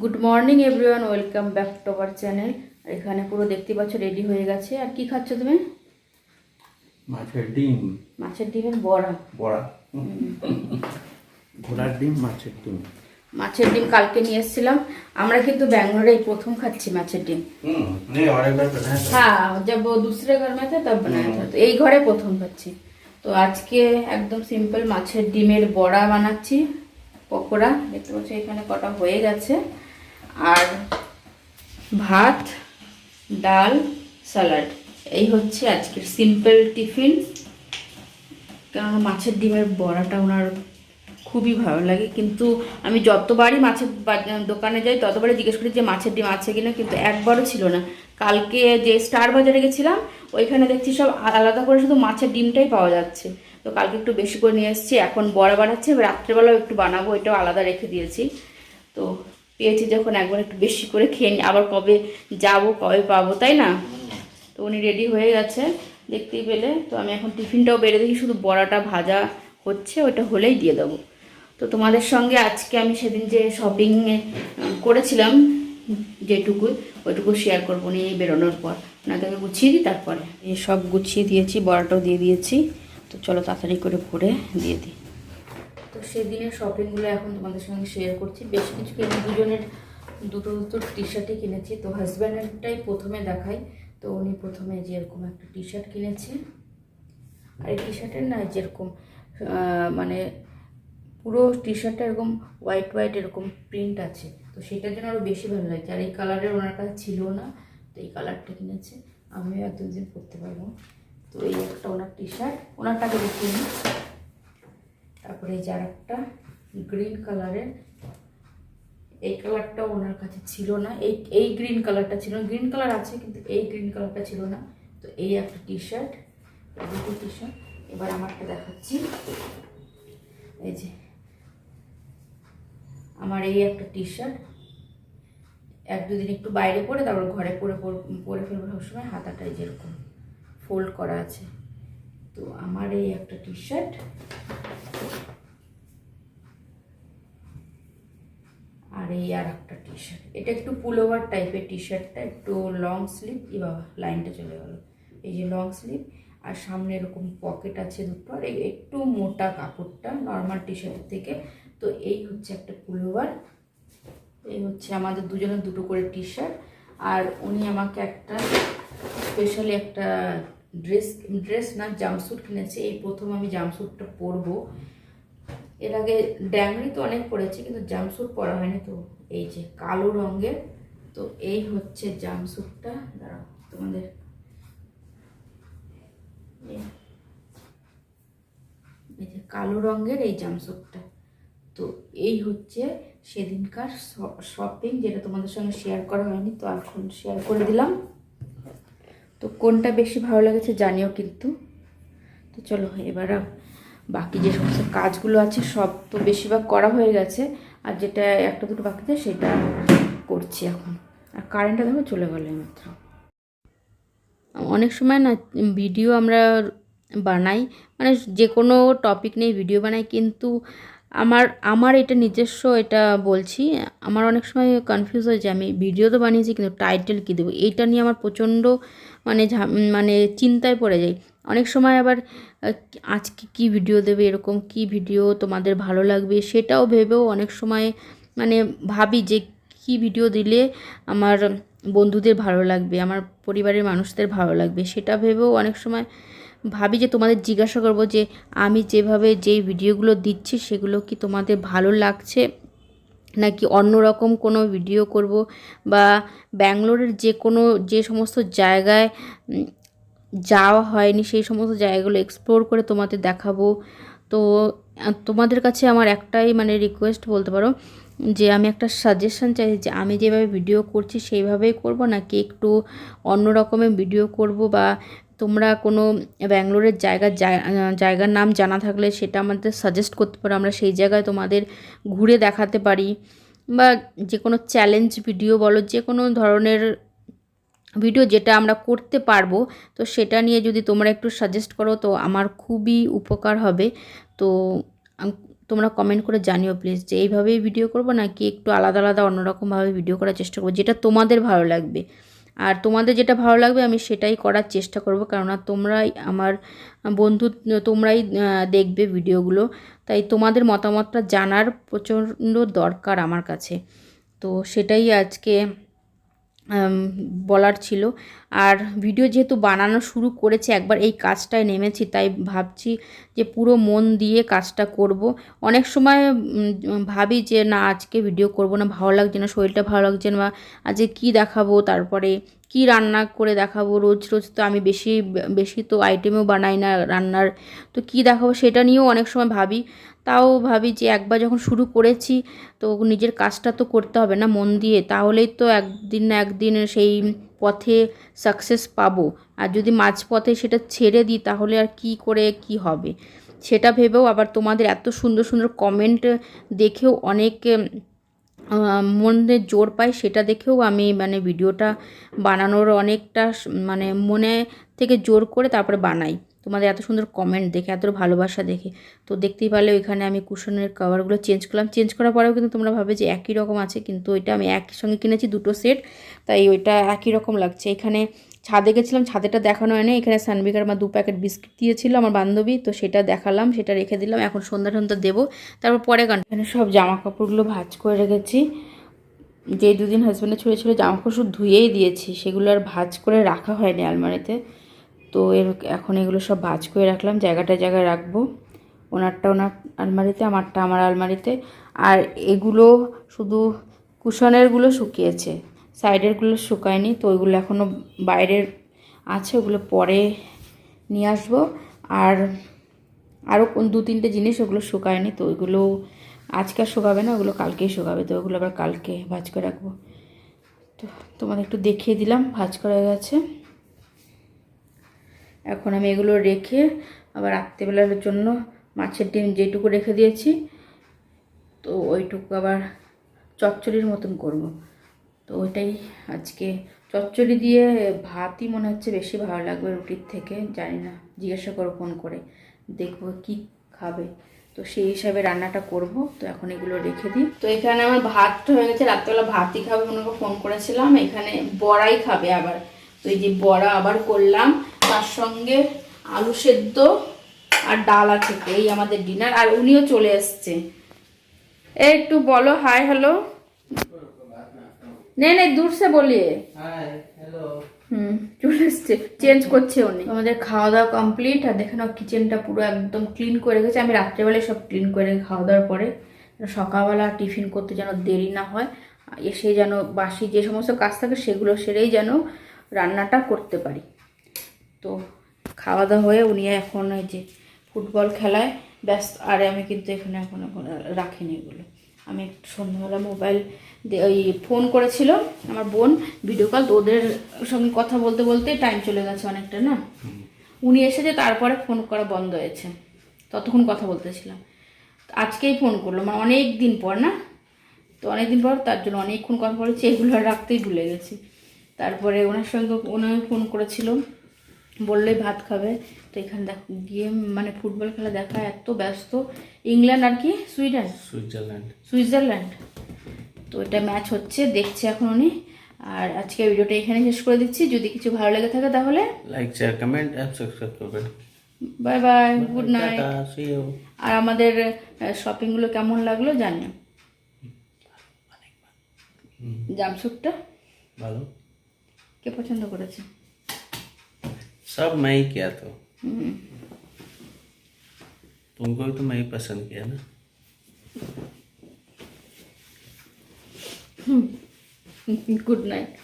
Good morning everyone welcome back to our channel এখানে পুরো দেখতে পাচ্ছ রেডি হয়ে গেছে। আর কি খাচ্ছ তুমি? মাছের ডিম। মাছের ডিমের বড়া। বড়া। ঘোড়ার ডিম মাছের ডিম। মাছের ডিম কালকে নিয়ে এসেছিলাম। আমরা কিন্তু ব্যাঙ্গালোরে এই প্রথম খাচ্ছি মাছের ডিম। মানে হ্যাঁ যাব দুসরে ঘর মেতে তব বানায় এই ঘরে প্রথম খাচ্ছি। তো আজকে একদম সিম্পল মাছের ডিমের বড়া বানাচ্ছি পকোড়া। দেখতে পাচ্ছি এখানে কটা হয়ে গেছে। আর ভাত, ডাল, স্যালাড। এই হচ্ছে আজকের সিম্পল টিফিন কারণ মাছের ডিমের বড়াটা ওনার খুবই ভালো লাগে। কিন্তু আমি যতবারই মাছের দোকানে যাই, ততবারই জিজ্ঞেস করি যে মাছের ডিম আছে কিনা, কিন্তু একবারও ছিল না। কালকে যে স্টার বাজারে গেছিলাম, ওইখানে দেখছি সব আলাদা করে শুধু মাছের ডিমটাই পাওয়া যাচ্ছে। তো কালকে একটু বেশি করে নিয়ে এসেছি, এখন বড়া বানাচ্ছি রাত্রেবেলাও একটু বানাবো, এটাও আলাদা রেখে দিয়েছি। তো পেয়েছি যখন একবার একটু বেশি করে খেয়ে নিই আবার কবে যাব, কবে পাবো, তাই না? তো উনি রেডি হয়ে গেছে, দেখতেই পেলে। তো আমি এখন টিফিনটাও বেড়ে দেখি শুধু বড়াটা ভাজা হচ্ছে, ওটা হলেই দিয়ে দেবো। তো তোমাদের সঙ্গে আজকে আমি সেদিন যে শপিং করেছিলাম, যেটুকু, ওইটুকু শেয়ার করব নিয়ে বেরোনোর পর। ওনাকে গুছিয়ে দিই, তারপরে। সব গুছিয়ে দিয়েছি, বড়াটাও দিয়ে দিয়েছি। তো চলো তাড়াতাড়ি করে ভরে দিয়ে দিই। সেদিনের শপিংগুলো এখন তোমাদের সঙ্গে শেয়ার করছি। বেশ কিছু কিনে দুজনের, দুটো দুটো টি শার্টই কিনেছি। তো হাজব্যান্ডেরটাই প্রথমে দেখাই। তো উনি প্রথমে যেরকম একটা টি শার্ট কিনেছে আর এই টি শার্টের না যেরকম মানে পুরো টি শার্টটা এরকম হোয়াইট হোয়াইট এরকম প্রিন্ট আছে। তো সেটার জন্য আরও বেশি ভালো লাগছে। আর এই কালারের ওনার কাছে ছিল না। তো এই কালারটা কিনেছে। আমিও এক দুদিন পরতে পারব। তো এই একটা ওনার টি শার্ট ওনারটাকে দেখিয়ে নিই। তারপরে এই একটা গ্রিন কালারের এই কালারটা ওনার কাছে ছিল না। এই এই গ্রিন কালারটা ছিল গ্রিন কালার আছে, কিন্তু এই গ্রিন কালারটা ছিল না। তো এই একটা টি শার্ট দুটো টি শার্ট এবার আমারটা দেখাচ্ছি। এই যে, আমার এই একটা টি শার্ট এক দুদিন একটু বাইরে পরে, তারপর ঘরে পরে পর- পরে ফেলব সবসময়। হাতাটাই যেরকম ফোল্ড করা আছে। তো আমার এই একটা টি শার্ট আর এই আর একটা টি শার্ট এটা একটু পুলোভার টাইপের টি শার্টটা একটু লং স্লিভ ই বাবা লাইনটা চলে গেল। এই যে লং স্লিভ আর সামনে এরকম পকেট আছে দুটো, আর এই একটু মোটা কাপড়টা নর্মাল টি শার্টের থেকে। তো এই হচ্ছে একটা পুলোভার এই হচ্ছে আমাদের দুজনের দুটো করে টি শার্ট আর উনি আমাকে একটা স্পেশালি একটা ড্রেস ড্রেস না জাম্পস্যুট কিনেছে। এই প্রথম আমি জাম্পস্যুটটা পরবো। এর আগে ড্যাংরি তো অনেক পরেছি কিন্তু জাম্পস্যুট পরা হয়নি তো। এই যে কালো রঙের, তো এই হচ্ছে জাম্পস্যুটটা দাঁড়াও, তোমাদের এই- যে কালো রঙের এই জাম্পস্যুটটা তো এই হচ্ছে সেদিনকার শপিং, যেটা তোমাদের সঙ্গে শেয়ার করা হয়নি, তো এখন শেয়ার করে দিলাম। তো কোনটা বেশি ভালো লেগেছে জানিও কিন্তু। তো চলো, এবার বাকি যে সমস্ত কাজগুলো আছে, সব তো বেশিরভাগ করা হয়ে গেছে। আর যেটা একটা দুটো বাকি আছে, সেটা করছি এখন। আর কারেন্টটা দেখো চলে গেল মাত্র। অনেক সময় না ভিডিও আমরা বানাই মানে যে কোনো টপিক নিয়ে ভিডিও বানাই, কিন্তু আমার আমার এটা নিজস্ব এটা বলছি, আমার অনেক সময় কনফিউজ হয়ে যায় আমি ভিডিও তো বানিয়েছি, কিন্তু টাইটেল কী দেবো? এইটা নিয়ে আমার প্রচণ্ড মানে মানে চিন্তায় পড়ে যাই। অনেক সময় আবার আজকে কি ভিডিও দেবে, এরকম কি ভিডিও তোমাদের ভালো লাগবে সেটাও ভেবেও অনেক সময় মানে ভাবি যে কি ভিডিও দিলে আমার বন্ধুদের ভালো লাগবে, আমার পরিবারের মানুষদের ভালো লাগবে সেটা ভেবেও অনেক সময় ভাবি যে তোমাদের জিজ্ঞাসা করব যে আমি যেভাবে যেই ভিডিওগুলো দিচ্ছি সেগুলো কি তোমাদের ভালো লাগছে? নাকি অন্য রকম কোনো ভিডিও করব? বা ব্যাঙ্গালোরের যে কোনো, যে সমস্ত জায়গায় যাওয়া হয়নি সেই সমস্ত জায়গাগুলো এক্সপ্লোর করে তোমাদের দেখাবো। তো তোমাদের কাছে আমার একটাই মানে রিকোয়েস্ট বলতে পারো যে আমি একটা সাজেশন চাই যে আমি যেভাবে ভিডিও করছি সেইভাবেই করব নাকি একটু অন্য রকমের ভিডিও করব বা তোমরা কোনো ব্যাঙ্গালোরের জায়গার জায়- আহ, জায়গার নাম জানা থাকলে সেটা আমাদের সাজেস্ট করতে পারো আমরা সেই জায়গায় তোমাদের ঘুরে দেখাতে পারি। বা যে কোনো চ্যালেঞ্জ ভিডিও বলো যে কোনো ধরনের ভিডিও যেটা আমরা করতে পারব, তো সেটা নিয়ে যদি তোমরা একটু সাজেস্ট করো, তো আমার খুবই উপকার হবে। তো তোমরা কমেন্ট করে জানিও প্লিজ যে এইভাবেই ভিডিও করব নাকি একটু আলাদা আলাদা অন্যরকমভাবে ভিডিও করার চেষ্টা করব, যেটা তোমাদের ভালো লাগবে। আর তোমাদের যেটা ভালো লাগবে, আমি সেটাই করার চেষ্টা করব, কেননা তোমরাই আমার বন্ধু, তোমরাই দেখবে ভিডিওগুলো তাই তোমাদের মতামতটা জানার প্রচণ্ড দরকার আমার কাছে। তো সেটাই আজকে বলার ছিল। আর ভিডিও যেহেতু বানানো শুরু করেছে, একবার এই কাজটায় নেমেছি, তাই ভাবছি যে পুরো মন দিয়ে কাজটা করব। অনেক সময় ভাবি যে না, আজকে ভিডিও করব না, ভালো লাগছে না, শরীরটা ভালো লাগছে না, বা আজকে কী দেখাবো, তারপরে কি রান্না করে দেখাবো, রোজ রোজ তো আমি বেশি বেশি তো আইটেমও বানাই না রান্নার। তো কি দেখাবো, সেটা নিয়েও অনেক সময় ভাবি। তাও ভাবি যে একবার যখন শুরু করেছি, তো নিজের কাজটা তো করতে হবে না মন দিয়ে, তাহলেই তো একদিন না একদিন সেই পথে সাকসেস পাবো। আর যদি মাঝপথে সেটা ছেড়ে দিই, তাহলে আর কি করে কি হবে? সেটা ভেবেও আবার তোমাদের এত সুন্দর সুন্দর কমেন্ট দেখেও অনেক মনে জোর পাই সেটা দেখেও আমি মানে ভিডিওটা বানানোর অনেকটা মানে মনে থেকে জোর করে তারপরে বানাই। তোমাদের এত সুন্দর কমেন্ট দেখে, এত ভালোবাসা দেখে। তো দেখতেই পারলে ওইখানে আমি কুশনের কভারগুলো চেঞ্জ করলাম। চেঞ্জ করার পরেও কিন্তু তোমরা ভাবে যে একই রকম আছে, কিন্তু ওইটা আমি একই সঙ্গে কিনেছি, দুটো সেট তাই ওইটা একই রকম লাগছে। এখানে ছাদে গেছিলাম ছাদেটা দেখানো হয়নি। এখানে সানবিকার আমার দু প্যাকেট বিস্কিট দিয়েছিল আমার বান্ধবী, তো সেটা দেখালাম, সেটা রেখে দিলাম। এখন সন্ধ্যা সন্ধ্যা দেবো। তারপর পরে গান। এখানে সব জামা কাপড়গুলো ভাঁজ করে রেখেছি। যে দুদিন হাজব্যান্ডে ছুঁড়ে ছিল জামা কাপড় শুধু ধুয়েই দিয়েছি। সেগুলো আর ভাজ করে রাখা হয়নি আলমারিতে। তো এর এখন এগুলো সব ভাঁজ করে রাখলাম, জায়গাটা জায়গায় রাখব। ওনারটা, ওনার আলমারিতে, আমারটা আমার আলমারিতে। আর এগুলো শুধু কুশনেরগুলো শুকিয়েছে, সাইডেরগুলো শুকায়নি, তো ওইগুলো এখনও বাইরের আছে, ওগুলো পরে নিয়ে আসব। আর আরও দু তিনটে জিনিস ওগুলো শুকায়নি, তো ওইগুলো আজকে আর শুকাবে না, ওগুলো কালকেই শুকাবে, তো ওগুলো আবার কালকে ভাজ করে রাখব। তো তোমাদের একটু দেখিয়ে দিলাম, ভাজ করা গেছে। এখন আমি এগুলো রেখে আবার রাত্রেবেলার জন্য মাছের ডিম যেটুকু রেখে দিয়েছি, তো ওইটুকু আবার চচ্চড়ির মতন করব। তো ওইটাই আজকে। চচ্চড়ি দিয়ে ভাতই মনে হচ্ছে বেশি ভালো লাগবে রুটির থেকে, জানি না, জিজ্ঞাসা করো ফোন করে, দেখব কি খাবে। তো সেই হিসাবে রান্নাটা করব, তো এখন এগুলো রেখে দিই। তো এখানে আমার ভাতটা হয়ে গেছে, রাত্রেবেলা ভাতই খাবে মনে ফোন করেছিলাম, এখানে বড়াই খাবে আবার। তো এই যে বড়া আবার করলাম তার সঙ্গে আলু সেদ্ধ আর ডাল আছে এই আমাদের ডিনার আর উনিও চলে এসছে। এ একটু বলো হাই হ্যালো নে নে দূর সে বলিয়ে হুম চলে এসছে। চেঞ্জ করছে উনি। আমাদের খাওয়া দাওয়া কমপ্লিট আর দেখে নাও কিচেনটা পুরো একদম ক্লিন করে গেছে আমি রাত্রেবেলায় সব ক্লিন করে খাওয়া দাওয়ার পরে সকালবেলা টিফিন করতে যেন দেরি না হয় এসে যেন বাসি যে সমস্ত কাজ থাকে সেগুলো সেরেই যেন রান্নাটা করতে পারি। তো খাওয়া দাওয়া হয়ে উনি এখন ওই যে ফুটবল খেলায় ব্যস্ত আর আমি কিন্তু এখানে এখন এখন রাখিনি এগুলো। আমি একটু সন্ধ্যাবেলা মোবাইল ওই ফোন করেছিল আমার বোন ভিডিও কল তো ওদের সঙ্গে কথা বলতে বলতে টাইম চলে গেছে অনেকটা না? উনি এসেছে তারপরে ফোন করা বন্ধ হয়েছে। ততক্ষণ কথা বলতেছিলাম। আজকেই ফোন করল মানে অনেক দিন পর না? তো অনেক দিন পর তার জন্য অনেকক্ষণ কথা বলেছি এগুলো আর রাখতেই ভুলে গেছি। তারপরে ওনার সঙ্গে ওনার ফোন করেছিল বললেই ভাত খাবে। তো এখানে দেখ গিয়ে মানে ফুটবল খেলা দেখা এত ব্যস্ত। ইংল্যান্ড আর কি? সুইডেন? সুইজারল্যান্ড। সুইজারল্যান্ড। তো এটা ম্যাচ হচ্ছে দেখছে এখন উনি। আর আজকে ভিডিওটা এখানে শেষ করে দিচ্ছি। যদি কিছু ভালো লেগে থাকে তাহলে like share comment and subscribe করবেন। Bye bye good night tata see you আর আমাদের শপিংগুলো কেমন লাগল জানিও। জামসুটটা? ভালো। কে পছন্দ করেছে? सब मैं ही किया तो। हम्म। तुमको भी तो मैं ही पसंद किया ना। Good night